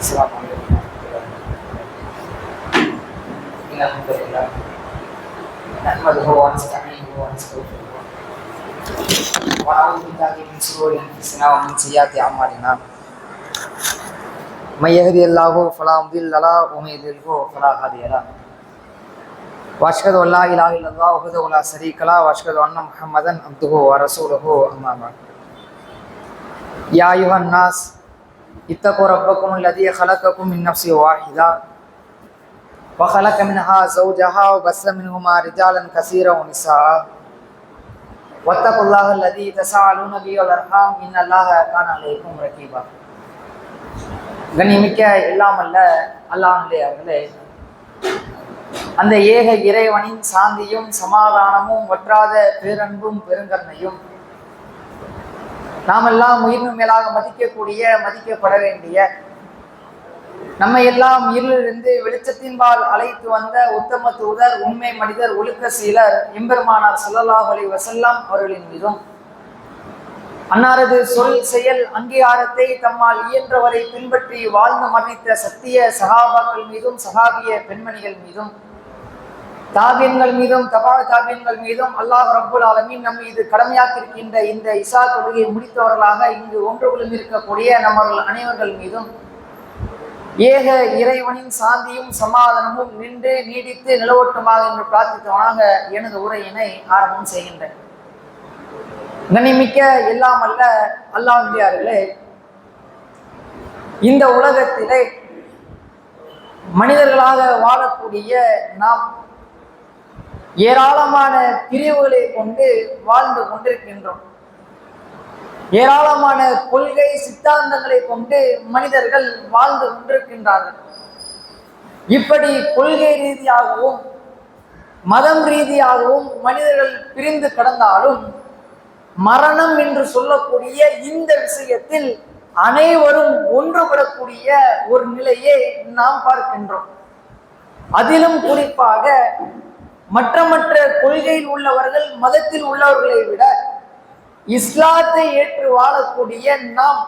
السلام عليكم إن الحمد لله نحمده ونستعينه ونستغفره ونعوذ بالله من شرور أنفسنا ومن سيئات أعمالنا من يهدي الله فلا مضل له ومن يضلله فلا هادي له واشهد ان لا اله الا الله وحده لا شريك له واشهد ان محمدا عبده ورسوله اما بعد يا ايها الناس اتقوا ربكم الذي خلقكم من نفس واحده وخلق منها زوجها وبث منهما رجالا كثيرا ونساء واتقوا الله الذي تساءلون به والارحام ان الله كان عليكم رقيبا கண்ணியமிக்க இல்லாமல்ல அல்லாஹ்வுடையவர்களே அந்த ஏக இறைவனின் சாந்தியும் சமாதானமும் வற்றாத பேரன்பும் நாம் நாமெல்லாம் உயிரினும் மேலாக மதிக்கக்கூடிய மதிக்கப்பட வேண்டிய நம்ம எல்லாம் இருளிலிருந்து வெளிச்சத்தின்பால் அழைத்து வந்த உத்தம தூதர் உண்மை மனிதர் ஒழுக்க சீலர் எம்பெருமானார் ஸல்லல்லாஹு அலி வசல்லாம் அவர்களின் மீதும். அன்னாரது சொல் செயல் அங்கீகாரத்தை தம்மால் இயன்றவரை பின்பற்றி வாழ்ந்து மரணித்த சத்திய சகாபாக்கள் மீதும் சகாபிய பெண்மணிகள் மீதும். தாபியங்கள் மீதும் தபா தாபியங்கள் மீதும் அல்லாஹ் ரப்புல் ஆலமீன் நம் மீது கடமையாக்கியிருக்கின்ற இந்த இசா தொழுகையை முடித்தவர்களாக இங்கு ஒன்று குழுமி இருக்கக்கூடிய நம்மர்கள் அனைவர்கள் மீதும் ஏக இறைவனின் சாந்தியும் சமாதானமும் நின்று நீடித்து நிலவட்டுமாக என்று பிரார்த்தித்தவனாக எனது உரையினை ஆரம்பம் செய்கின்றேன். நினைமிக்க எல்லாம் அல்ல அல்லாஹியார்களே இந்த உலகத்திலே மனிதர்களாக வாழக்கூடிய நாம் ஏராளமான பிரிவுகளை கொண்டு வாழ்ந்து கொண்டிருக்கின்றோம். ஏராளமான கொள்கை சித்தாந்தங்களை கொண்டு மனிதர்கள் வாழ்ந்து கொண்டிருக்கின்றார்கள். இப்படி கொள்கை ரீதியாகவும் மதம் ரீதியாகவும் மனிதர்கள் பிரிந்து கடந்தாலும் மரணம் என்று சொல்லக்கூடிய இந்த விஷயத்தில் அனைவரும் ஒன்றுபடக்கூடிய ஒரு நிலையை நாம் பார்க்கின்றோம். அதிலும் குறிப்பாக மற்ற மற்ற கொள்கையில் உள்ளவர்கள் மதத்தில் உள்ளவர்களை விட இஸ்லாத்தை ஏற்று வாழக்கூடிய நாம்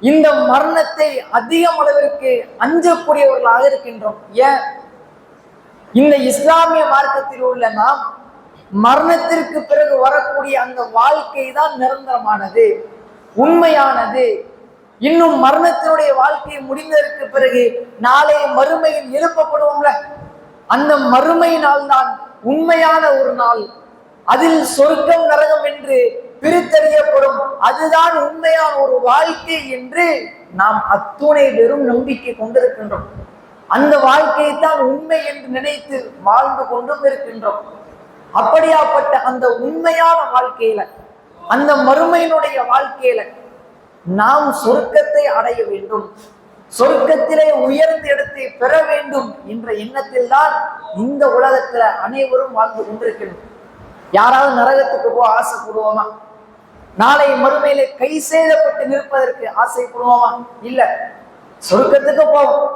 இந்த மரணத்தை அதிகம் அளவிற்கு அஞ்சக்கூடியவர்களாக இருக்கின்றோம். ஏன்? இந்த இஸ்லாமிய மார்க்கத்தில் உள்ள நாம் மரணத்திற்கு பிறகு வரக்கூடிய அந்த வாழ்க்கை தான் நிரந்தரமானது உண்மையானது. இன்னும் மரணத்தினுடைய வாழ்க்கை முடிந்ததற்கு பிறகு நாளைய மறுமையில் எழுப்பப்படுவோம்ல? அந்த மறுமை நாள் தான் உண்மையான ஒரு நாள். அதில் சொர்க்கம் நரகம் என்று பிரித்தறியப்படும் அதுதான் உண்மையான ஒரு வாழ்க்கை என்று நாம் அத்துணை வெறும் நம்பிக்கை கொண்டிருக்கின்றோம். அந்த வாழ்க்கையை தான் உண்மை என்று நினைத்து வாழ்ந்து கொண்டும் இருக்கின்றோம். அப்படியாப்பட்ட அந்த உண்மையான வாழ்க்கையில அந்த மறுமையினுடைய வாழ்க்கையில நாம் சொர்க்கத்தை அடைய வேண்டும். சொர்க்கத்திலே உயர்ந்த இடத்தை பெற வேண்டும் என்ற எண்ணத்தில் தான் இந்த உலகத்துல அனைவரும் வாழ்ந்து கொண்டிருக்கணும். யாராவது நரகத்துக்கு போக ஆசைப்படுவோமா? நாளை மறுமையிலே கை சேதப்பட்டு நிற்பதற்கு ஆசைப்படுவோமா? இல்ல. சொர்க்கத்துக்கு போவோம்.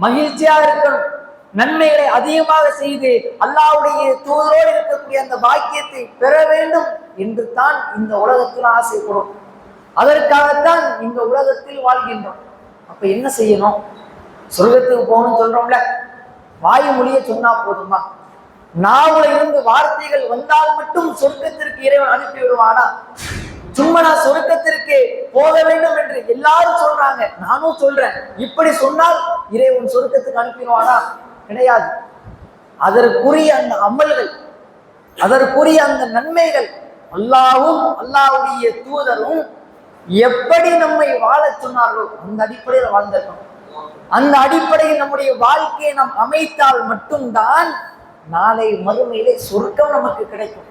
மகிழ்ச்சியா இருக்கணும். நன்மைகளை அதிகமாக செய்து அல்லாவுடைய தூதரோடு இருக்கக்கூடிய அந்த பாக்கியத்தை பெற வேண்டும் என்று தான் இந்த உலகத்தில் ஆசைப்படும் அதற்காகத்தான் இந்த உலகத்தில் வாழ்கின்றோம். அப்ப என்ன செய்யணும்? சொர்க்கத்துக்கு போகணும்னு சொல்றோம்ல. வாயு மொழியை சொன்னா போதுமா? நாவல இருந்து வார்த்தைகள் வந்தால் மட்டும் சொர்க்கத்திற்கு இறைவன் அனுப்பி விடுவானா? சும்மா நான் சொர்க்கத்திற்கு போக வேண்டும் என்று எல்லாரும் சொல்றாங்க. நானும் சொல்றேன். இப்படி சொன்னால் இறைவன் சொர்க்கத்துக்கு அனுப்பிடுவானா? கிடையாது. அதற்குரிய அந்த அமல்கள் அதற்குரிய அந்த நன்மைகள் அல்லாவும் அல்லாவுடைய தூதரும் எப்படி நம்மை வாழ சொன்னார்களோ அந்த அடிப்படையில் வாழ்ந்திருக்கணும் அந்த அடிப்படையில் நம்முடைய வாழ்க்கையை நாம் அமைத்தால் மட்டும்தான் நாளை மறுமையிலே சொர்க்கம் நமக்கு கிடைக்கும்.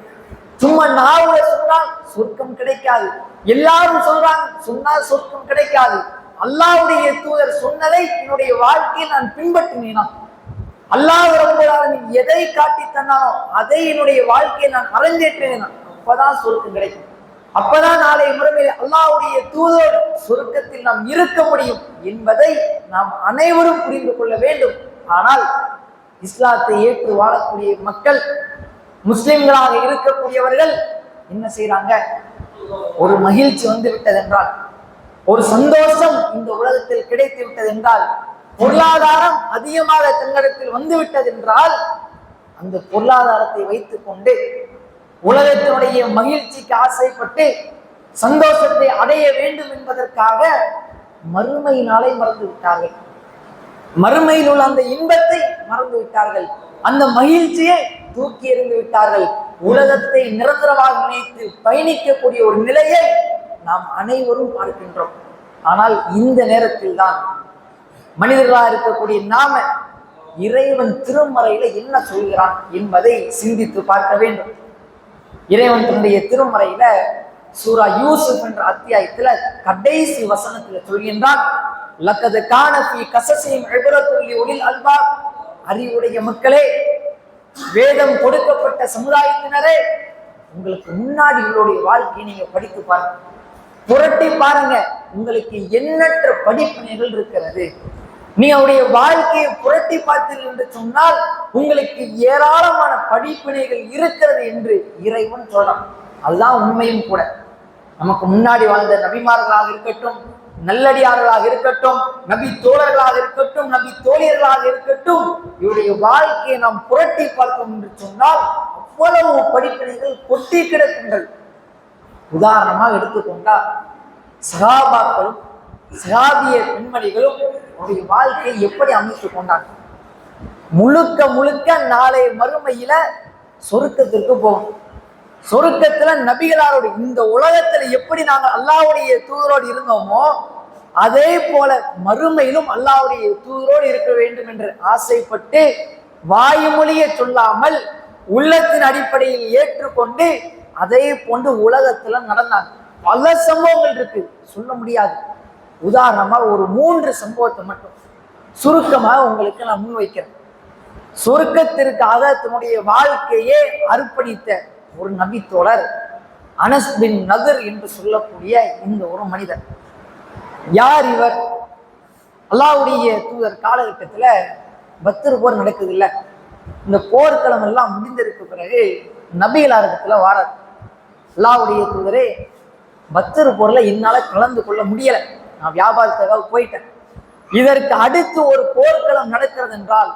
சும்மா நாவுல சொன்னால் சொர்க்கம் கிடைக்காது. எல்லாரும் சொல்றாங்க சொன்னால் சொர்க்கம் கிடைக்காது. அல்லாவுடைய தூதர் சொன்னதை என்னுடைய வாழ்க்கையில் நான் பின்பற்றினேனா அல்லாஹ் நீ எதை காட்டி தந்தானோ அதை என்னுடைய வாழ்க்கையில் நான் அரங்கேற்றினேனா அப்பதான் சொர்க்கம் கிடைக்கும். அப்பதான் நாளை முறைமையில் அல்லாவுடைய தூதர் சுருக்கத்தில் நாம் இருக்க முடியும் என்பதை நாம் அனைவரும் புரிந்து கொள்ள வேண்டும். ஆனால் இஸ்லாத்தை ஏற்று வாழக்கூடிய மக்கள் முஸ்லிம்களாக இருக்கக்கூடியவர்கள் என்ன செய்யறாங்க ஒரு மகிழ்ச்சி வந்து விட்டதென்றால் ஒரு சந்தோஷம் இந்த உலகத்தில் உலகத்தில் கிடைத்து விட்டது என்றால் பொருளாதாரம் அதிகமாக தங்களிடத்தில் வந்து விட்டது என்றால் அந்த பொருளாதாரத்தை வைத்துக் கொண்டு உலகத்தினுடைய மகிழ்ச்சிக்கு ஆசைப்பட்டு சந்தோஷத்தை அடைய வேண்டும் என்பதற்காக மறுமை நாளை மறந்து விட்டார்கள். மறுமையில் உள்ள அந்த இன்பத்தை மறந்து விட்டார்கள். அந்த மகிழ்ச்சியை தூக்கி எறிந்து விட்டார்கள். உலகத்தை நிரந்தரமாக நினைத்து பயணிக்கக்கூடிய ஒரு நிலையை நாம் அனைவரும் பார்க்கின்றோம். ஆனால் இந்த நேரத்தில் தான் மனிதர்களாக இருக்கக்கூடிய நாம இறைவன் திருமறையில என்ன சொல்கிறான் என்பதை சிந்தித்து பார்க்க வேண்டும். இறைவன் தன்னுடைய திருமறையில சூரா யூசுப் என்ற அத்தியாயத்துல கடைசி வசனத்துல சொல்கின்றான் லக்கது காணபி கசசையும் எழுபத்துள்ளி ஒளில் அல்வா அறிவுடைய மக்களே வேதம் கொடுக்கப்பட்ட சமுதாயத்தினரே உங்களுக்கு முன்னாடி உங்களுடைய வாழ்க்கையை நீங்க படித்து பாருங்க. புரட்டி பாருங்க உங்களுக்கு எண்ணற்ற படிப்பினைகள் இருக்கிறது. நீ அவருடைய வாழ்க்கையை புரட்டி பார்த்தீர்கள் என்று சொன்னால் உங்களுக்கு ஏராளமான படிப்பினைகள் இருக்கிறது என்று இறைவன் சொல்லலாம். அதுதான் உண்மையும் கூட. நமக்கு முன்னாடி வாழ்ந்த நபிமார்களாக இருக்கட்டும் நல்லடியார்களாக இருக்கட்டும் நபி தோழர்களாக இருக்கட்டும் நபி தோழியர்களாக இருக்கட்டும் இவருடைய வாழ்க்கையை நாம் புரட்டி பார்த்தோம் என்று சொன்னால் அவ்வளவு படிப்பினைகள் கொட்டி கிடக்கின்றது. உதாரணமாக எடுத்துக்கொண்டால் சகாபாக்களும் சகாபிய பெண்மணிகளும் அவருடைய வாழ்க்கையை எப்படி அமைத்து கொண்டான்? முழுக்க முழுக்க நாளை மறுமையில சொருக்கத்திற்கு போகும் சொருக்கத்துல நபிகளாரோட இந்த உலகத்துல எப்படி நாங்கள் அல்லாவுடைய தூதரோடு இருந்தோமோ அதே போல மறுமையிலும் அல்லாவுடைய தூதரோடு இருக்க வேண்டும் என்று ஆசைப்பட்டு வாயுமொழியை சொல்லாமல் உள்ளத்தின் அடிப்படையில் ஏற்றுக்கொண்டு அதே போன்று உலகத்துல நடந்தாங்க பல சம்பவங்கள் இருக்கு. சொல்ல முடியாது. உதாரணமாக ஒரு மூன்று சம்பவத்தை மட்டும். சுருக்கமாக உங்களுக்கு நான் முன்வைக்கிறேன் சுருக்கத்திற்காக தன்னுடைய வாழ்க்கையே அர்ப்பணித்த ஒரு நபித்தோழர் அனஸ் பின் நதர் என்று சொல்லக்கூடிய இந்த ஒரு மனிதர். யார் இவர்? அல்லாவுடைய தூதர் காலகட்டத்தில் பத்திர போர் நடக்குது இல்லை இந்த போர்க்களம் எல்லாம் முடிந்திருக்கு பிறகு நபிகளாரகத்துல வாரார். அல்லாவுடைய தூதரே பத்திர போரில் என்னால் கலந்து கொள்ள முடியலை. நான் வியாபாரத்துக்காக போயிட்டேன். இதற்கு அடுத்து ஒரு போர்க்களம் நடக்கிறது என்றால்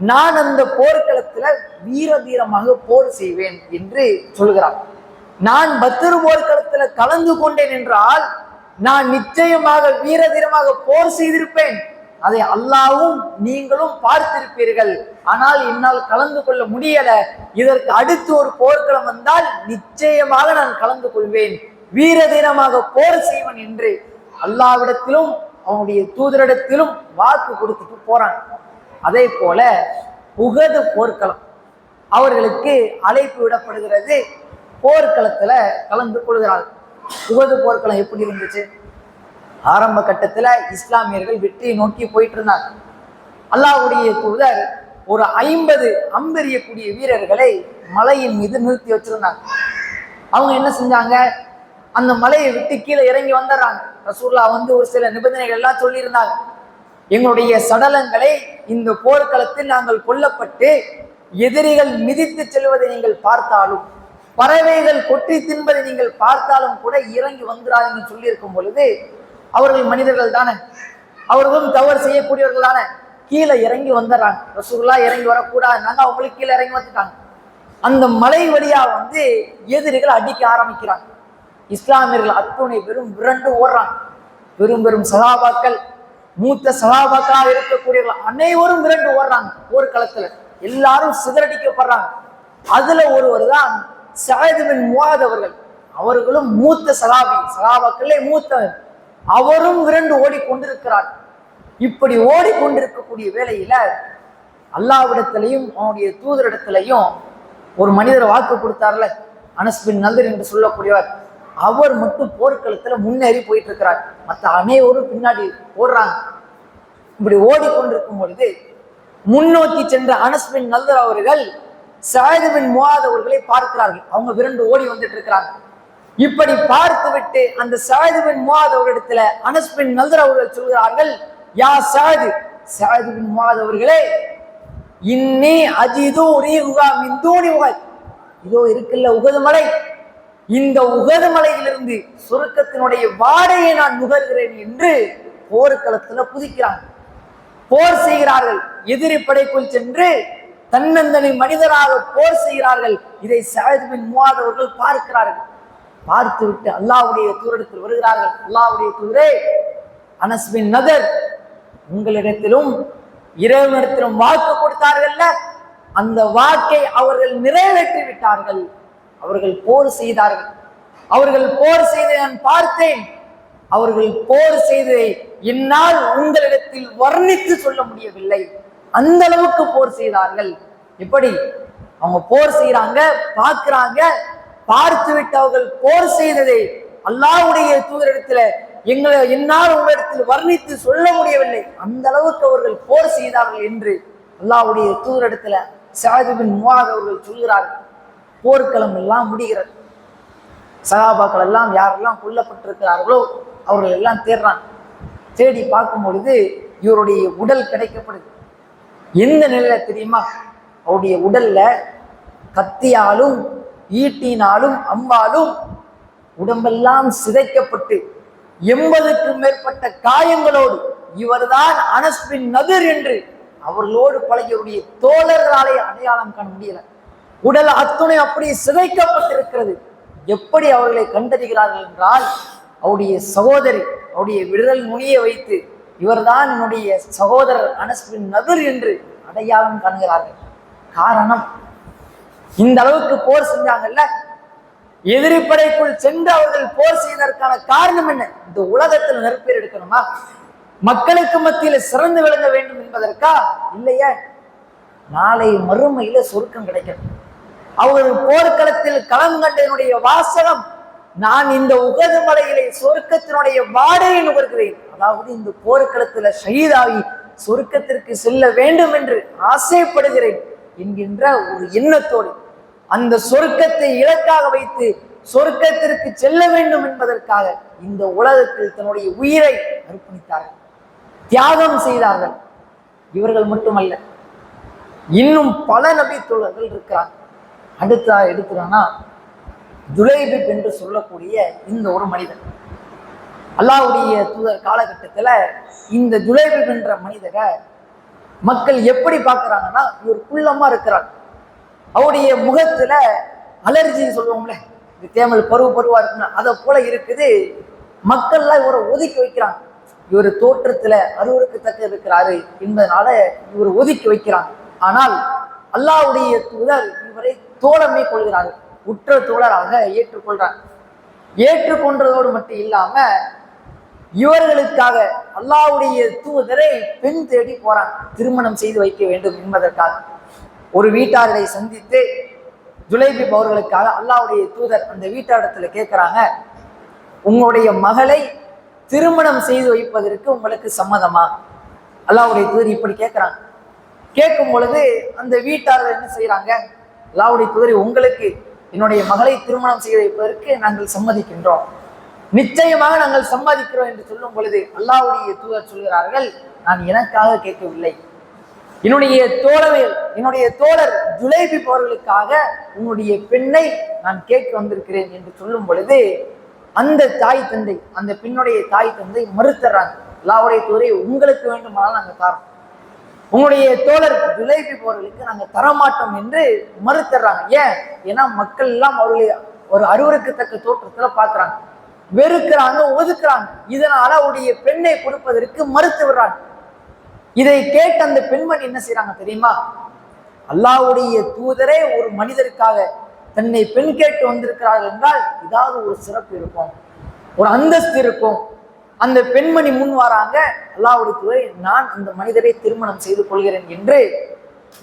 நான் அந்த போர்க்களத்துல வீர தீரமாக போர் செய்வேன் என்று சொல்கிறார். நான் பத்திரு போர்க்களத்துல கலந்து கொண்டேன் என்றால் நான் நிச்சயமாக வீர தீரமாக போர் செய்திருப்பேன். அதை அல்லாவும் நீங்களும் பார்த்திருப்பீர்கள். ஆனால் என்னால் கலந்து கொள்ள முடியல. இதற்கு அடுத்து ஒரு போர்க்களம் வந்தால் நிச்சயமாக நான் கலந்து கொள்வேன். வீர தீரமாக போர் செய்வன் என்று அல்லாவிடத்திலும் அவனுடைய தூதரிடத்திலும் வாக்கு கொடுத்துட்டு போறாங்க. அதே போல உகது போர்க்களம். அவர்களுக்கு அழைப்பு விடப்படுகிறது. போர்க்களத்துல கலந்து கொள்கிறார்கள். உகது போர்க்களம் எப்படி இருந்துச்சு? ஆரம்ப கட்டத்துல இஸ்லாமியர்கள் வெற்றியை நோக்கி போயிட்டு இருந்தாங்க அல்லாஹ்வுடைய தூதர் ஒரு ஐம்பது அம்பெறியக்கூடிய வீரர்களை மலையின் மீது நிறுத்தி வச்சிருந்தாங்க. அவங்க என்ன செஞ்சாங்க? அந்த மலையை விட்டு கீழே இறங்கி வந்துடுறாங்க ரசூல்லா வந்து ஒரு சில நிபந்தனைகள் எல்லாம் சொல்லியிருந்தாங்க. எங்களுடைய சடலங்களை இந்த போர்க்களத்தில் நாங்கள் கொல்லப்பட்டு எதிரிகள் மிதித்து செல்வதை நீங்கள் பார்த்தாலும் பறவைகள் கொட்டி தின்பதை நீங்கள் பார்த்தாலும் கூட இறங்கி வந்துடாதீங்கன்னு சொல்லியிருக்கும் பொழுது அவர்கள் மனிதர்கள் தானே? அவர்களும் தவறு செய்யக்கூடியவர்கள் தானே? கீழே இறங்கி வந்துடுறாங்க ரசூல்லா இறங்கி வரக்கூடாதுனாங்க அவங்களுக்கு கீழே இறங்கி வந்துட்டாங்க. அந்த மலை வழியா வந்து எதிரிகள் அடிக்க ஆரம்பிக்கிறாங்க. இஸ்லாமியர்கள் அத்துணை வெறும் விரண்டு ஓடுறாங்க. பெரும் பெரும் சகாபாக்கள் மூத்த சகாபாக்களாக இருக்கக்கூடியவர்கள் அனைவரும் விரண்டு ஓடுறாங்க போர்க்களத்துல எல்லாரும் சிதறடிக்கப்படுறாங்க. அதுல ஒருவர் தான் சாயதுபின் மூவாதவர்கள் அவர்கள். அவர்களும் மூத்த சகாபி சகாபாக்களே மூத்தவர். அவரும் விரண்டு ஓடிக்கொண்டிருக்கிறார். இப்படி ஓடிக்கொண்டிருக்கக்கூடிய வேலையில அல்லாவிடத்திலையும் அவனுடைய தூதரிடத்திலையும் ஒரு மனிதர் வாக்கு கொடுத்தார்ல. அனஸ்பின் நந்தர் என்று சொல்லக்கூடியவர். அவர் மட்டும் போர்க்களத்தில் முன்னேறி போயிட்டு இருக்கிறார் மற்ற அனைவரும் பின்னாடி ஓடுறாங்க. இப்படி ஓடிக்கொண்டிருக்கும் பொழுது முன்னோக்கி சென்ற அனஸ்பின் நல்தர் அவர்கள் சாயதுபின் முவாத் அவர்களை பார்க்கிறார்கள். அவங்க விரண்டு ஓடி வந்துட்டு இருக்கிறாங்க இப்படி பார்த்து விட்டு அந்த சாயதுபின் முவாத் அவரிடத்துல அனஸ்பின் நல்தர் அவர்கள் சொல்கிறார்கள் யா சாயது சாயதுபின் முவாத் அவர்களே இன்னி அஜிது உகா மிந்தோனி உகத் இதோ இருக்குல்ல உகது மலை. இந்த உகது மலையிலிருந்து சுருக்கத்தினுடைய வாடையை நான் நுகர்கிறேன் என்று போர்க்களத்துல குதிக்கிறாங்க. போர் செய்கிறார்கள். எதிரி படைக்குள் சென்று தன்னந்தனி மனிதராக போர் செய்கிறார்கள். இதை சாயத் மூவாதவர்கள் பார்க்கிறார்கள். பார்த்துவிட்டு அல்லாவுடைய தூரத்தில் வருகிறார்கள். அல்லாவுடைய தூரே அனஸ்பின் நகர் நதர் உங்களிடத்திலும் இறைவனிடத்திலும் வாக்கு கொடுத்தார்கள்ல? அந்த வாக்கை அவர்கள் நிறைவேற்றி விட்டார்கள் அவர்கள் போர் செய்தார்கள். அவர்கள் போர் செய்து நான் பார்த்தேன். அவர்கள் போர் செய்ததை என்னால் உங்களிடத்தில் வர்ணித்து சொல்ல முடியவில்லை. அந்த அளவுக்கு போர் செய்தார்கள். எப்படி? அவங்க போர் செய்யறாங்க பார்க்கறாங்க பார்த்து விட்டு அவர்கள் போர் செய்ததை அல்லாவுடைய தூதரிடத்துல எங்களை என்னால் உங்களிடத்தில் வர்ணித்து சொல்ல முடியவில்லை. அந்த அளவுக்கு அவர்கள் போர் செய்தார்கள் என்று அல்லாஹ்வுடைய தூதரிடத்துல சாதிபின் மூவாக அவர்கள் சொல்கிறார்கள். போர்க்களம் எல்லாம் முடிகிறது. சகாபாக்கள் எல்லாம் யாரெல்லாம் கொல்லப்பட்டிருக்கிறார்களோ அவர்கள் எல்லாம் தேடுறாங்க தேடி பார்க்கும் பொழுது இவருடைய உடல் கிடைக்கப்படுது. எந்த நிலையில தெரியுமா? அவருடைய உடல்ல கத்தியாலும் ஈட்டினாலும் அம்பாலும் உடம்பெல்லாம் சிதைக்கப்பட்டு எண்பதுக்கும் மேற்பட்ட காயங்களோடு இவர்தான் அனஸ்பின் நதிர் என்று அவர்களோடு பழகியவருடைய தோழர்களாலே அடையாளம் காண முடியலை. உடல் அத்துணை அப்படி சிதைக்கப்பட்டிருக்கிறது. எப்படி அவர்களை கண்டறிகிறார்கள் என்றால் அவருடைய சகோதரி அவருடைய விரல் நுனியை வைத்து இவர்தான் என்னுடைய சகோதரர் அனஸ்பின் நதிர் என்று அடையாளம் காண்கிறார்கள். காரணம் இந்த அளவுக்கு போர் செஞ்சாங்கல்ல? எதிரிப்படைக்குள் சென்று அவர்கள் போர் செய்வதற்கான காரணம் என்ன? இந்த உலகத்தில் நெருப்பேர் எடுக்கணுமா? மக்களுக்கு மத்தியில் சிறந்து விளங்க வேண்டும் என்பதற்கா? இல்லையா. நாளை மறுமையில சொருக்கம் கிடைக்கணும் அவர்கள் போர்க்களத்தில் களம் கண்டதனுடைய வாசகம் நான் இந்த உகது மலையிலே சொர்க்கத்தினுடைய வாடையை நுகர்கிறேன். அதாவது இந்த போர்க்களத்துல ஷஹீதாகி சொர்க்கத்திற்கு செல்ல வேண்டும் என்று ஆசைப்படுகிறேன் என்கின்ற ஒரு எண்ணத்தோடு அந்த சொர்க்கத்தை இலக்காக வைத்து சொர்க்கத்திற்கு செல்ல வேண்டும் என்பதற்காக இந்த உலகத்தில் தன்னுடைய உயிரை அர்ப்பணித்தார்கள். தியாகம் செய்தார்கள். இவர்கள் மட்டுமல்ல இன்னும் பல நபி தோழர்கள் அடுத்தா எடுக்கிறோன்னா துலைபிப் என்று சொல்லக்கூடிய இந்த ஒரு மனிதன். அல்லாவுடைய தூதர் காலகட்டத்தில் இந்த துலைபிப் என்ற மனிதரை மக்கள் எப்படி பார்க்குறாங்கன்னா இவர் குள்ளமாக இருக்கிறார். அவருடைய முகத்தில் அலர்ஜின்னு சொல்லுவோம்ல இது தேமல் பருவ பருவாக இருக்குன்னா அதை போல இருக்குது. மக்கள்லாம் இவரை ஒதுக்கி வைக்கிறாங்க. இவர் தோற்றத்தில் அருவருக்கு தக்க இருக்கிறாரு என்பதனால இவர் ஒதுக்கி வைக்கிறாங்க. ஆனால் அல்லாவுடைய தூதர் இவரை தோழமை கொள்கிறார்கள் உற்ற தோழராக ஏற்றுக்கொள்றார். ஏற்றுக்கொண்டதோடு மட்டும் இல்லாம இவர்களுக்காக அல்லாவுடைய தூதரை பெண் தேடி போறாங்க திருமணம் செய்து வைக்க வேண்டும் என்பதற்காக. ஒரு வீட்டாரை சந்தித்து ஜுலைபிப் அவர்களுக்காக அல்லாவுடைய தூதர் அந்த வீட்டாரிடத்துல கேட்கிறாங்க உங்களுடைய மகளை திருமணம் செய்து வைப்பதற்கு உங்களுக்கு சம்மதமா? அல்லாவுடைய தூதர் இப்படி கேட்கிறாங்க கேட்கும் பொழுது அந்த வீட்டார்கள் என்ன செய்கிறாங்க லாவுடி குதிரை உங்களுக்கு என்னுடைய மகளை திருமணம் செய்து வைப்பதற்கு நாங்கள் சம்மதிக்கின்றோம். நிச்சயமாக நாங்கள் சம்மதிக்கிறோம் என்று சொல்லும் பொழுது அல்லாவுடைய தூதர் சொல்கிறார்கள் நான் எனக்காக கேட்கவில்லை. என்னுடைய தோழர்கள் என்னுடைய தோழர் ஜுலைபி போர்களுக்காக உன்னுடைய பெண்ணை நான் கேட்க வந்திருக்கிறேன் என்று சொல்லும் பொழுது அந்த தாய் தந்தை அந்த பெண்ணுடைய தாய் தந்தை மறுத்துறாங்க. அல்லாவுடைய தூரை உங்களுக்கு வேண்டுமானால் நாங்கள் தரோம். உங்களுடைய தோழர் ஜுலைபி போர்களுக்கு நாங்கள் தரமாட்டோம் என்று மறுத்துறாங்க. ஏன்? ஏன்னா மக்கள் எல்லாம் அவர்களை ஒரு அருவருக்கத்தக்க தோற்றத்தில் பார்க்குறாங்க வெறுக்கிறாங்க ஒதுக்குறாங்க. இதனால அவருடைய பெண்ணை கொடுப்பதற்கு மறுத்து விடுறாங்க. இதை கேட்ட அந்த பெண்மணி என்ன செய்கிறாங்க தெரியுமா? அல்லாவுடைய தூதரே ஒரு மனிதருக்காக தன்னை பெண் கேட்டு வந்திருக்கிறார்கள் என்றால் ஏதாவது ஒரு சிறப்பு இருக்கும். ஒரு அந்தஸ்து இருக்கும். அந்த பெண்மணி முன் வராங்க. அல்லாவுடைய நான் அந்த மனிதரை திருமணம் செய்து கொள்கிறேன் என்று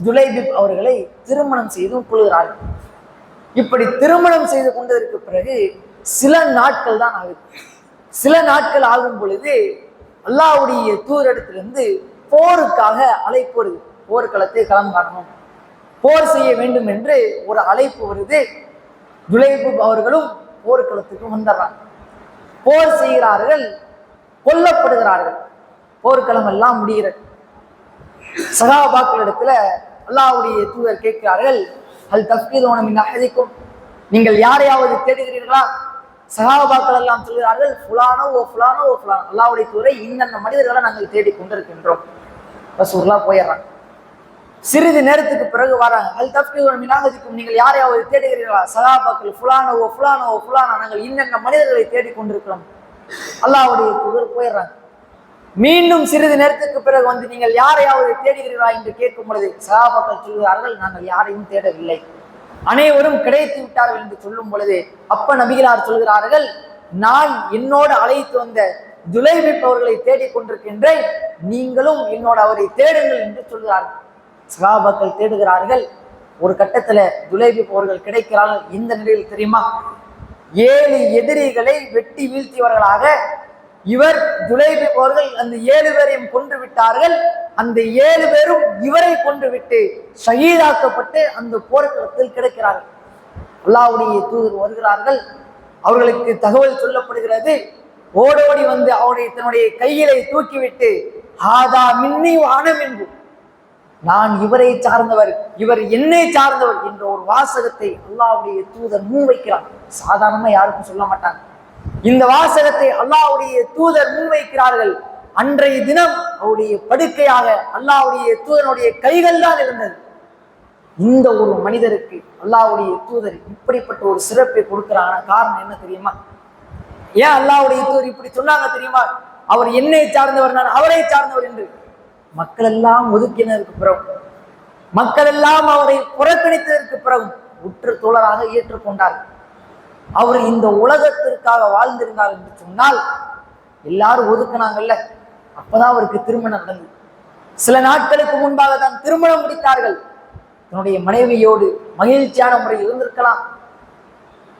ஜுலைபிப் அவர்களை திருமணம் செய்து கொள்கிறார்கள். இப்படி திருமணம் செய்து கொண்டதற்கு பிறகு சில நாட்கள் தான் ஆகுது. சில நாட்கள் ஆகும் பொழுது அல்லாவுடைய தூதரிடத்திலிருந்து போருக்காக அழைப்பு வருது. போர்க்களத்தை களம் காணணும். போர் செய்ய வேண்டும் என்று ஒரு அழைப்பு வருது. ஜுலைபு அவர்களும் போர்க்களத்துக்கு வந்துடுறாங்க. போர் செய்கிறார்கள். கொல்லப்படுகிறார்கள். போர்க்களம் எல்லாம் முடிகிறது. சகாபாக்களிடத்துல அல்லாவுடைய தூதர் கேட்கிறார்கள் அல் தஃபீதோனம் இந்த அகதிக்கும் நீங்கள் யாரையாவது தேடுகிறீர்களா? சகாபாக்கள் எல்லாம் சொல்கிறார்கள் ஃபுலானோ ஓ ஃபுலானோ ஓ ஃபுலானோ. அல்லாவுடைய தூரை இந்தந்த மனிதர்களை நாங்கள் தேடி கொண்டிருக்கின்றோம் ரசூல்லா போயிடுறாங்க சிறிது நேரத்துக்கு பிறகு வராங்க அல் தஃபீதோனம் இந்த அகதிக்கும் நீங்கள் யாரையாவது தேடுகிறீர்களா? சகாபாக்கள் ஃபுலானோ ஓ ஃபுலானோ ஓ ஃபுலானோ நாங்கள் இன்னென்ன மனிதர்களை தேடி கொண்டிருக்கிறோம் அல்லாவுடைய தூதர் போயிடுறாங்க. மீண்டும் சிறிது நேரத்துக்கு பிறகு வந்து நீங்கள் யாரையாவது தேடுகிறீர்களா என்று கேட்கும் பொழுது சகாபாக்கள் சொல்கிறார்கள் நாங்கள் யாரையும் தேடவில்லை. அனைவரும் கிடைத்து விட்டார்கள் என்று சொல்லும் பொழுது அப்ப நபிகளார் சொல்கிறார்கள் நான் என்னோடு அழைத்து வந்த துலைபிப் அவர்களை தேடிக் கொண்டிருக்கின்றேன். நீங்களும் என்னோட அவரை தேடுங்கள் என்று சொல்கிறார்கள். சகாபாக்கள் தேடுகிறார்கள் ஒரு கட்டத்துல துலைபிப் அவர்கள் கிடைக்கிறார்கள். இந்த நிலையில் தெரியுமா? ஏழு எதிரிகளை வெட்டி வீழ்த்தியவர்களாக இவர் துலைபி அவர்கள் அந்த ஏழு பேரையும் கொன்று விட்டார்கள். அந்த ஏழு பேரும் இவரை கொண்டு விட்டு ஷகீதாக்கப்பட்டு அந்த போர்க்களத்தில் கிடைக்கிறார்கள். அல்லாவுடைய தூதர் வருகிறார்கள். அவர்களுக்கு தகவல் சொல்லப்படுகிறது. ஓடோடி வந்து அவருடைய தன்னுடைய கையிலை தூக்கிவிட்டு ஆதா மின்னி வானம் என்று நான் இவரை சார்ந்தவர் இவர் என்னை சார்ந்தவர் என்ற ஒரு வாசகத்தை அல்லாவுடைய தூதர் முன்வைக்கிறார் சாதாரணமா யாருக்கும் சொல்ல மாட்டாங்க. இந்த வாசகத்தை அல்லாவுடைய தூதர் முன்வைக்கிறார்கள் அன்றைய தினம் அவருடைய படுக்கையாக அல்லாவுடைய தூதனுடைய கைகள் தான் இருந்தது. இந்த ஒரு மனிதருக்கு அல்லாவுடைய தூதர் இப்படிப்பட்ட ஒரு சிறப்பை கொடுக்கிறாங்க. காரணம் என்ன தெரியுமா? ஏன் அல்லாவுடைய தூதர் இப்படி சொன்னாங்க தெரியுமா? அவர் என்னை சார்ந்தவர் நான் அவரை சார்ந்தவர் என்று. மக்கள் எல்லாம் ஒதுக்கினதற்கு பிறகு மக்கள் எல்லாம் அவரை புறக்கணித்ததற்கு பிறகு உற்று தோழராக ஏற்றுக்கொண்டார் அவர் இந்த உலகத்திற்காக வாழ்ந்திருந்தார் என்று சொன்னால் எல்லாரும் ஒதுக்கினாங்கல்ல? அப்பதான் அவருக்கு திருமணம் நடந்தது. சில நாட்களுக்கு முன்பாக தான் திருமணம் முடித்தார்கள். தன்னுடைய மனைவியோடு மகிழ்ச்சியான முறையில் இருந்திருக்கலாம்.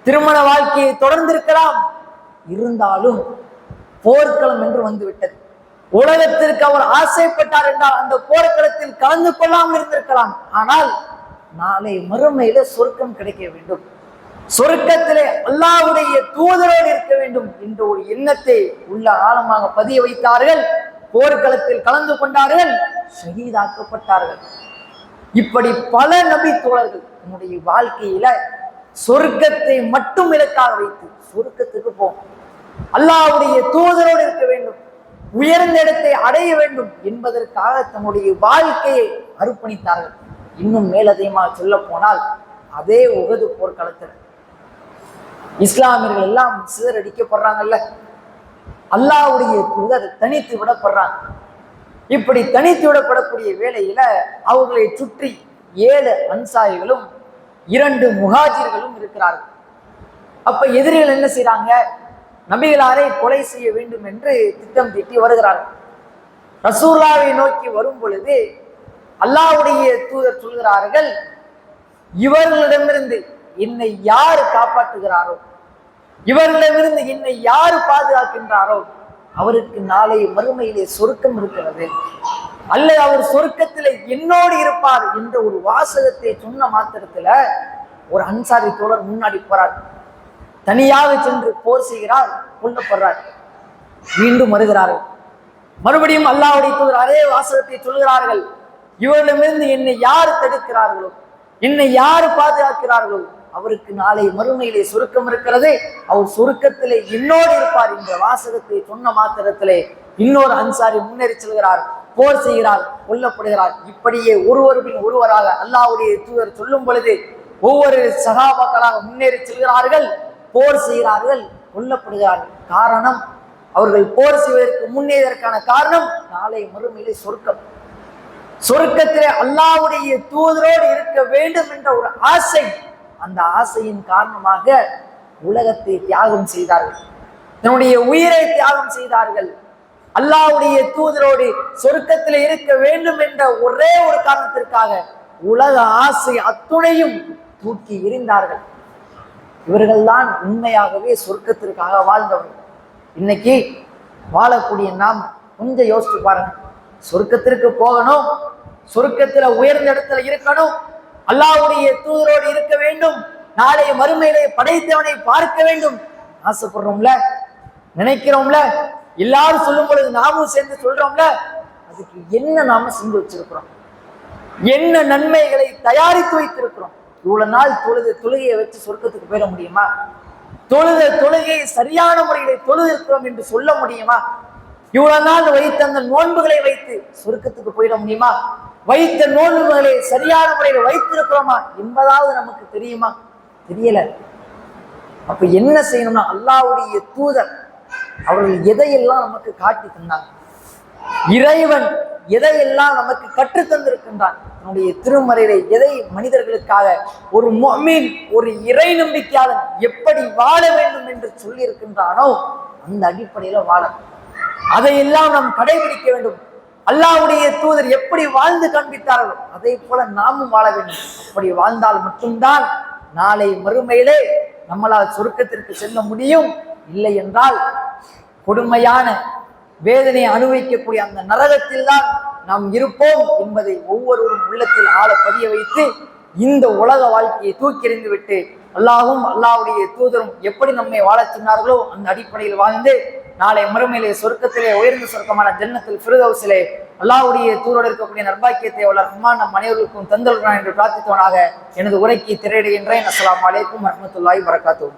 திருமண வாழ்க்கையை தொடர்ந்திருக்கலாம். இருந்தாலும் போர்க்களம் என்று வந்துவிட்டது உலகத்திற்கு அவர் ஆசைப்பட்டார் என்றால் அந்த போர்க்களத்தில் கலந்து கொள்ளாமல் இருந்திருக்கலாம். ஆனால் நாளை மறுமையில சொர்க்கம் கிடைக்க வேண்டும். சொர்க்கத்திலே அல்லாவுடைய தூதரோடு இருக்க வேண்டும் என்ற ஒரு எண்ணத்தை உள்ள ஆழமாக பதிய வைத்தார்கள். போர்க்களத்தில் கலந்து கொண்டார்கள் ஷஹீதாக்கப்பட்டார்கள். இப்படி பல நபி தோழர்கள் நம்முடைய வாழ்க்கையில சொர்க்கத்தை மட்டும் இலக்காக வைத்து சொர்க்கத்துக்கு போகும் அல்லாஹ்வுடைய தூதரோடு இருக்க வேண்டும். உயர்ந்த இடத்தை அடைய வேண்டும் என்பதற்காக தன்னுடைய வாழ்க்கையை அர்ப்பணித்தார்கள். இன்னும் மேலதிகமாக சொல்ல போனால் அதே உகது போர்க்களத்தில் இஸ்லாமியர்கள் எல்லாம் சிதறடிக்கப்படுறாங்கல்ல. அல்லாஹ்வுடைய தூதர் தனித்து விடப்படுறாங்க. இப்படி தனித்து விடப்படக்கூடிய வேலையில அவர்களை சுற்றி ஏழு அன்சாரிகளும் இரண்டு முகாஜிர்களும் இருக்கிறார்கள். அப்ப எதிரிகள் என்ன செய்றாங்க? நபிகளாரை கொலை செய்ய வேண்டும் என்று திட்டம் தீட்டி வருகிறார்கள். ரசூல்லாவை நோக்கி வரும் பொழுது அல்லாஹ்வுடைய தூதர் சொல்கிறார்கள் இவர்களிடமிருந்து என்னை யார் காப்பாற்றுகிறாரோ இவர்களிடமிருந்து என்னை யார் பாதுகாக்கின்றாரோ அவருக்கு நாளை மறுமையிலே சொருக்கம் இருக்கிறது. அல்ல அவர் சொருக்கத்தில் என்னோடு இருப்பார் என்ற ஒரு வாசகத்தை சொன்ன மாத்திரத்துல ஒரு அன்சாரி தோழர் முன்னாடி போறார். தனியாக சென்று போர் செய்கிறார் கொல்லப்படுறார் மீண்டும் வருகிறார்கள். மறுபடியும் அல்லாவுடைய தூதர் அதே வாசகத்தை சொல்கிறார்கள் இவரிடமிருந்து என்னை யார் தடுக்கிறார்களோ என்னை யார் பாதுகாக்கிறார்களோ அவருக்கு நாளை மறுமையிலே சுருக்கம் இருக்கிறது. அவர் சுருக்கத்திலே என்னோடு இருப்பார் என்ற வாசகத்தை சொன்ன மாத்திரத்திலே இன்னொரு அன்சாரி முன்னேறி செல்கிறார் போர் செய்கிறார் கொல்லப்படுகிறார். இப்படியே ஒருவர் பின் ஒருவராக அல்லாவுடைய தூதர் சொல்லும் பொழுது ஒவ்வொரு சகாபாக்களாக முன்னேறி செல்கிறார்கள். போர் செய்கிறார்கள் கொல்லப்படுகிறார்கள். காரணம் அவர்கள் போர் செய்வதற்கு முன்னேதற்கான காரணம் நாளை மறுமையிலே சொர்க்கம். சொர்க்கத்திலே அல்லாவுடைய தூதரோடு இருக்க வேண்டும் என்ற ஒரு ஆசை. அந்த ஆசையின் காரணமாக உலகத்தை தியாகம் செய்தார்கள். தன்னுடைய உயிரை தியாகம் செய்தார்கள். அல்லாஹ்வுடைய தூதரோடு சொர்க்கத்தில் இருக்க வேண்டும் என்ற ஒரே ஒரு காரணத்திற்காக உலக ஆசை அத்துணையும் தூக்கி எறிந்தார்கள். இவர்கள்தான் உண்மையாகவே சொர்க்கத்திற்காக வாழ்ந்தவர்கள். இன்னைக்கு வாழக்கூடிய நாம் கொஞ்சம் யோசிச்சு பாருங்க. சொர்க்கத்திற்கு போகணும் சொர்க்கத்துல உயர்ந்த இடத்துல இருக்கணும் அல்லாவுடைய தூதரோடு இருக்க வேண்டும் நாளைய மறுமையிலே படைத்தவனை பார்க்க வேண்டும். ஆசைப்படுறோம்ல? நினைக்கிறோம்ல? எல்லாரும் சொல்லும் பொழுது நாமும் சேர்ந்து சொல்றோம்ல? அதுக்கு என்ன நாம செஞ்சு வச்சிருக்கிறோம்? என்ன நன்மைகளை தயாரித்து வைத்திருக்கிறோம்? இவ்வளவு நாள் தொழுது தொழுகையை வச்சு சொர்க்கத்துக்கு போயிட முடியுமா? தொழுத தொழுகையை சரியான முறையில் தொழுதிருக்கிறோம் என்று சொல்ல முடியுமா? இவ்வளவு நாள் வைத்த அந்த நோன்புகளை வைத்து சொர்க்கத்துக்கு போயிட முடியுமா? வைத்த நோன்புகளை சரியான முறையில் வைத்திருக்கிறோமா என்பதாவது நமக்கு தெரியுமா? தெரியல. அப்ப என்ன செய்யணும்னா அல்லாவுடைய தூதர் அவர்கள் எதையெல்லாம் நமக்கு காட்டி தந்தாங்க? இறைவன் எதையெல்லாம் நமக்கு கற்றுத் தந்திருக்கின்றான்? நம்முடைய திருமறையிலே எதை மனிதர்களுக்காக ஒரு மொமீன் ஒரு இறை நம்பிக்கையாளன் எப்படி வாழ வேண்டும் என்று சொல்லி இருக்கின்றானோ அந்த அடிப்படையில வாழ அதையெல்லாம் நாம் கடைபிடிக்க வேண்டும். அல்லாவுடைய தூதர் எப்படி வாழ்ந்து காண்பித்தார்களோ அதை போல நாமும் வாழ வேண்டும். அப்படி வாழ்ந்தால் மட்டும்தான் நாளை மறுமையிலே நம்மளால் சொருக்கத்திற்கு செல்ல முடியும். இல்லை என்றால் கொடுமையான வேதனையை அனுபவிக்கக்கூடிய அந்த நரகத்தில் தான் நாம் இருப்போம் என்பதை ஒவ்வொருவரும் உள்ளத்தில் ஆள பதிய வைத்து இந்த உலக வாழ்க்கையை தூக்கி எறிந்து விட்டு அல்லாஹும் அல்லாவுடைய தூதரும் எப்படி நம்மை வாழச் சொன்னார்களோ அந்த அடிப்படையில் வாழ்ந்து நாளை மறுமையிலே சொர்க்கத்திலே உயர்ந்த சொர்க்கமான ஜன்னத்தில் ஃபிருதவுசிலே அல்லாவுடைய தூரோடு இருக்கக்கூடிய நர்பாக்கியத்தை உள்ள ரஹ்மான் நம் அனைவருக்கும் தந்தல்கிறான் என்று பிரார்த்தித்தவனாக எனது உரைக்கு திரையிடுகின்றேன். அஸ்லாம் அலைக்கும் வரமத்துல்லாய் வரகாத்தூர்